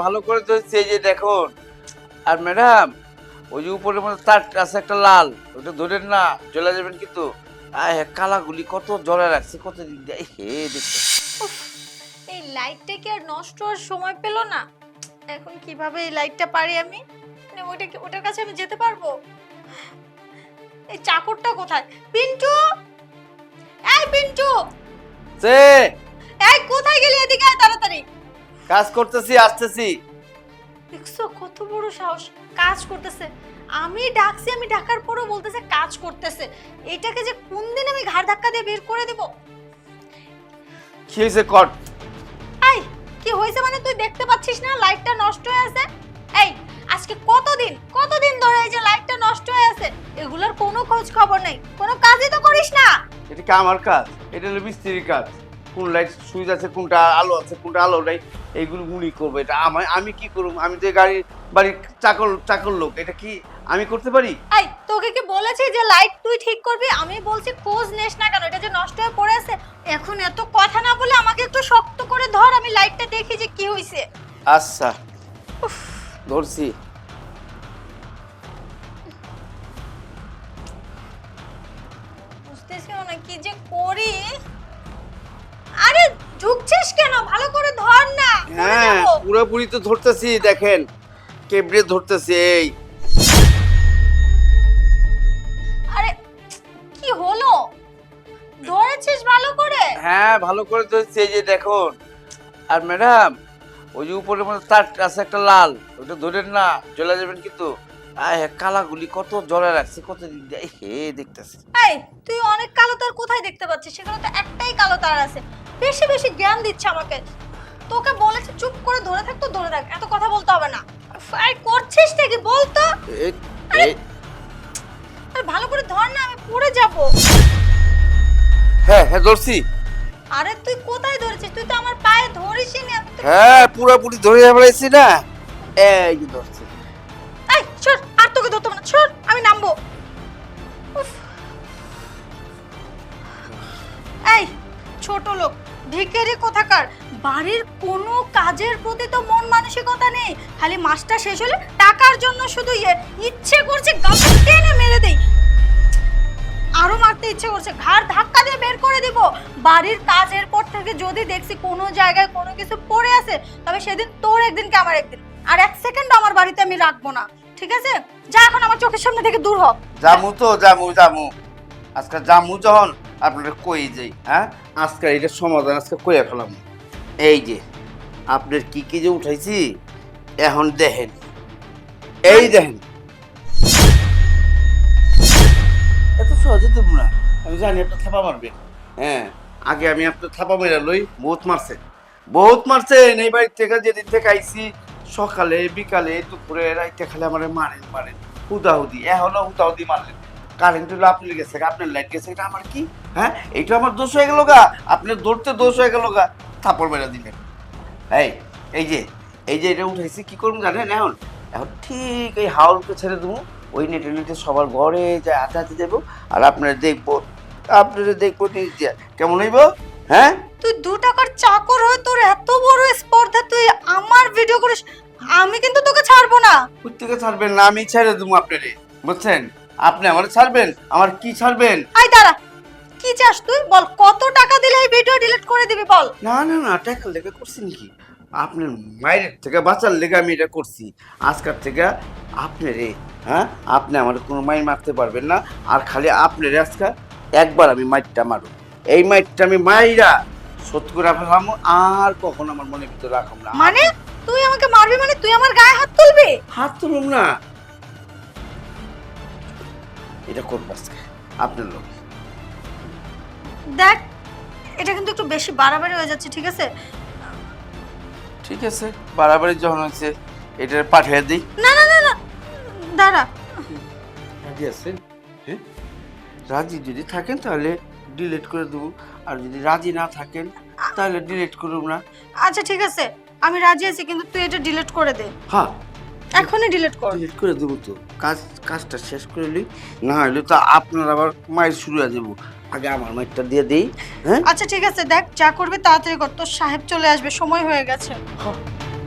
ভালো করে ধরছি এই যে দেখুন। আর ম্যাডাম ওই যে উপরের মধ্যে তার আছে একটা লাল ওটা ধরেন না চলে যাবেন কিন্তু। আয় কালাগুলি কত জলে রাখছে কত দিন হে দেখতে এই লাইটটা কি আর নষ্ট হওয়ার সময় পেল না? এখন কীভাবে এই লাইটটা পারি আমি? মানে ওইটা কি- ওটার কাছে আমি যেতে পারব? এই চাকরটা কোথায়? পিন্টু! এই পিন্টু! সে! এই কোথায় গেলি এদিকে আয় তাড়াতাড়ি। কাজ করতেছি আসতেছি। দেখছ কত বড় সাহস। কাজ করতেছে। আমি ডাকছি আমি ডাকার পরেও বলতেছে কাজ করতেছে। এটাকে যে কোন দিন আমি ঘাড় ধাক্কা দিয়ে বের করে দেব? কি হয়েছে কট এই কি হয়েছে মানে তুই দেখতে পাচ্ছিস না? লাইটটা নষ্ট হয়ে আছে? এই আজকে কতদিন কতদিন ধরে এই যে লাইটটা নষ্ট হয়ে আছে? এগুলোর কোনো খোঁজ খবর নেই। কোনো কাজই তো করিস না। এটা কি আমার কাজ? এটা হলো মিস্ত্রির কাজ। কোন লাইট সুইচ আছে কোনটা আলো আছে কোনটা আলো নাই এইগুলো উনি করব। এটা আমি আমি কি করব আমি তো গাড়ি বাড়ির চাকর চাকর লোক এটা কি আমি করতে পারি? এই তোকে কি বলেছি যে লাইট তুই ঠিক করবি? আমি বলছি খোঁজ নেস না কেন এটা যে নষ্ট হয়ে পড়ে আছে এখন এত কথা না বলে আমাকে একটু শক্ত করে ধর আমি লাইটটা দেখি যে কি হয়েছে আচ্ছা ধরছি। বুঝতেছি না কি যে করি? আরে ঝুঁকছিস কেন? ভালো করে ধর না। হ্যাঁ। পুরোপুরি তো ধরতেছি দেখেন। কেবড়ে ধরতেছি এই। আরে কি হলো? ধরেছিস ভালো করে? হ্যাঁ ভালো করে ধরছি এই যে দেখুন। আর ম্যাডাম ওই যে উপরের মধ্যে তার আছে একটা লাল ওটা ধরেন না চলে যাবেন কিন্তু। আয় কালাগুলি কত জলে রাখছে কত দিন দিয়ে হে দেখতেছি। এই তুই অনেক কালো তার কোথায় দেখতে পাচ্ছিস? সেখানে তো একটাই কালো তার আছে। বেশি বেশি জ্ঞান দিচ্ছে আমাকে। তোকে বলেছে চুপ করে ধরে থাক তো ধরে থাক। এত কথা বলতে হবে না। আই করছিস নাকি? বলতো এই ভালো করে ধর না আমি পড়ে যাব। হ্যাঁ হ্যাঁ ধরছি। আরে তুই কোথায় ধরেছিস? তুই তো আমার পায়ে ধরিসই না হ্যাঁ পুরোপুরি ধরে ফেলাইছি না। এই যে ধরছি। এই সর আর তোকে ধরতে না। সর আমি নামবো। এই ছোট লোক। ভিখারি কোথাকার? বাড়ির কোনো কাজের প্রতি তো মন মানসিকতা নেই। খালি মাসটা শেষ হলে টাকার জন্য শুধু ইয়ে ইচ্ছে করছে গাছে টেনে মেরে দেই। আরও মারতে ইচ্ছে করছে, ঘাড় ধাক্কা দিয়ে বের করে দিব। বাড়ির কাজের পর থেকে যদি দেখছি কোনো জায়গায় কোনো কিছু পড়ে আছে, তবে সেদিন তোর একদিন কি আমার একদিন। আর এক সেকেন্ড আমার বাড়িতে আমি রাখব না। ঠিক আছে? যা এখন আমার চোখের সামনে থেকে দূর হ। জামু তো, জামু জামু। আজকে জামু যখন আপনারা কই যাই হ্যাঁ? আজকে এটা সমাধান আজকে কইয়া ফেলাম। এই যে আপনার কি কি যে উঠাইছি এখন দেখেন। এই দেখেন। এত সহজে দেবো না। আমি জানি আপনার থাপা মারবেন। হ্যাঁ আগে আমি আপনার থাপা মেরা লই বহুত মারছে। বহুত মারছেন এই বাড়ির থেকে যেদিন থেকে আইছি সকালে বিকালে দুপুরে রাইতে খালে আমার মারেন মারেন। হুদাহুদি এখনও হুদাহুদি মারলেন। কারেন্ট হলো আপনার গেছে আপনার লাইট গেছে এটা আমার কি? হ্যাঁ? এইটা আমার দোষ হয়ে গেল গা। আপনার দৌড়তে দোষ হয়ে গেল গা। থাপড় মেরা দিলেন। এই এই যে এই যে এটা উঠাইছি কি করব জানেন এখন? এখন ঠিক এই হাওলকে ছেড়ে দেবো। ওই নেটে নেটে সবার ঘরে যায় হাতে হাতে যাব আর আপনারা দেখব আপনারা দেখব। কেমন হইব? হ্যাঁ? তুই দু টাকার চাকর হয়ে তোর এত বড় স্পর্ধা তুই আমার ভিডিও করিস আমি কিন্তু তোকে ছাড়বো না। প্রত্যেকে ছাড়বেন না? আমি ছেড়ে দেবো আপনারে। বুঝছেন? আপনি আমার ছাড়বেন? আমার কি ছাড়বেন? আই দাঁড়া। কি চাস তুই? বল কত টাকা দিলে এই ভিডিও ডিলিট করে দিবি বল? না না না টাকা লেগে করছি নাকি? আপনার মায়ের থেকে বাঁচার লেগে আমি এটা করছি। আজকাল থেকে আপনি রে হ্যাঁ? আপনি আমার কোনো মাইর মারতে পারবেন না। আর খালি আপনি রে আজকে একবার আমি মাইরটা মারব এই মাইরটা আমি মাইরা সত্যি করে ফেলাম আর কখনো আমার মনের ভিতরে রাখব না। মানে? তুই আমাকে মারবি মানে? তুই আমার গায়ে হাত তুলবি? হাত তুলুম না। এটা করব আজকে আপনার লোক। দেখ এটা কিন্তু একটু বেশি বাড়াবাড়ি হয়ে যাচ্ছে ঠিক আছে? ঠিক আছে বাড়াবাড়ি যখন হয়েছে এটা পাঠিয়ে দিই। না না না না দাঁড়া। রাজি আছেন? হ্যাঁ? রাজি যদি থাকেন তাহলে ডিলিট করে দেবো। আর যদি রাজি না থাকেন তাহলে ডিলিট করব না। আচ্ছা ঠিক আছে আমি রাজি আছি কিন্তু তুই এটা ডিলিট করে দে। হ্যাঁ এখনই ডিলিট কর। ডিলিট করে দেবো তো। কাজ কাজটা শেষ করে নিই না হলে তো আপনার আবার মায়ের শুরু হয়ে যাব। আগে আমার মাইরটা দিয়ে দিই হ্যাঁ? আচ্ছা ঠিক আছে দেখ যা করবে তাড়াতাড়ি কর। তোর সাহেব চলে আসবে সময় হয়ে গেছে।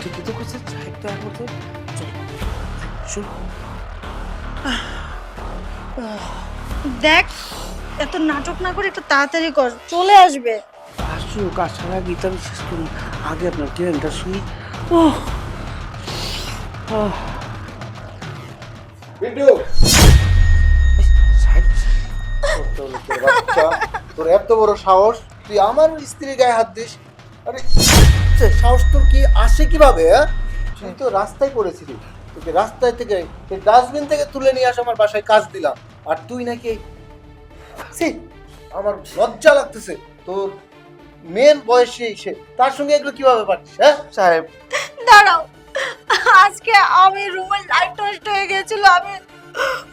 ঠিকই তো করছে দেখা করতে চল শুন দেখ এত নাটক না করে একটু তাড়াতাড়ি কর চলে আসবে। আসুক আসার আগে আমি শেষ করি। আগে আপনার ট্রেনটা শুনি। ও বিট্টু তোর এত বড় সাহস, তুই আমার স্ত্রীর গায়ে হাত দিস? আরে সাহস তোর কি আসে কীভাবে হ্যাঁ? তুই তো রাস্তায় পড়েছিলি। তোকে রাস্তায় থেকে ডাস্টবিন থেকে তুলে নিয়ে আসে আমার বাসায় কাজ দিলাম। আর তুই নাকি আমার লজ্জা লাগতেছে। তোর মেন বয়সে সে। তার সঙ্গে এগুলো কীভাবে পারিস হ্যাঁ? সাহেব দাঁড়াও। আজকে আমি রুমে লাইট নষ্ট হয়ে গেছিল আমি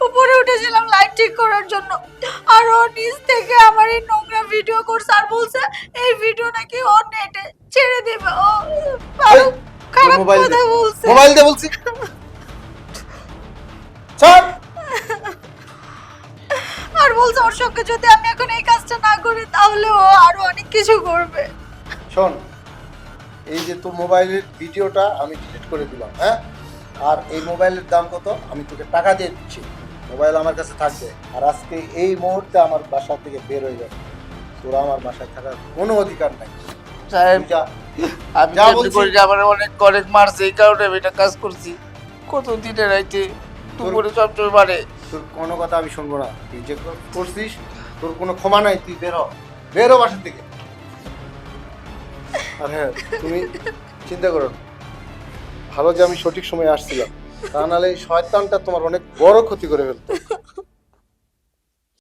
উপরে উঠেছিলাম লাইট ঠিক করার জন্য। আর ও নিচ থেকে আমার এই নোংরা ভিডিও করছে আর বলছে এই ভিডিও নাকি ও নেটে ছেড়ে দেবে। ও খারাপ মোবাইল দে। কথা বলছে। মোবাইল দে বলছি। ছাড়। আর বলছে ওর সঙ্গে যদি আমি এখন এই কাজটা না করি তাহলে ও আরও অনেক কিছু করবে। শোন এই যে তোর মোবাইলের ভিডিওটা আমি ডিলিট করে দিলাম হ্যাঁ? আর এই মোবাইলের দাম কত? আমি তোকে টাকা দিয়ে দিচ্ছি। মোবাইল আমার কাছে থাকবে। আর আজকে এই মুহূর্তে আমার বাসা থেকে বের হয়ে যাবে। তোরা আমার বাসায় থাকার কোনো অধিকার নাই। সাহেব আমি করি আমার অনেক অনেক মারছে এই কারণে আমি এটা কাজ করছি। কত দিনে রাইতে দুপুরে সবসময় মারে। তোর কোনো কথা আমি শুনব না। তুই যে করছিস তোর কোনো ক্ষমা নাই। তুই বের হ। বের হ বাসা থেকে। আর হ্যাঁ তুমি চিন্তা করো ভালো যে আমি সঠিক সময়ে আসছিলাম, তা নাহলে শয়তানটা তোমার অনেক বড় ক্ষতি করে ফেলতো।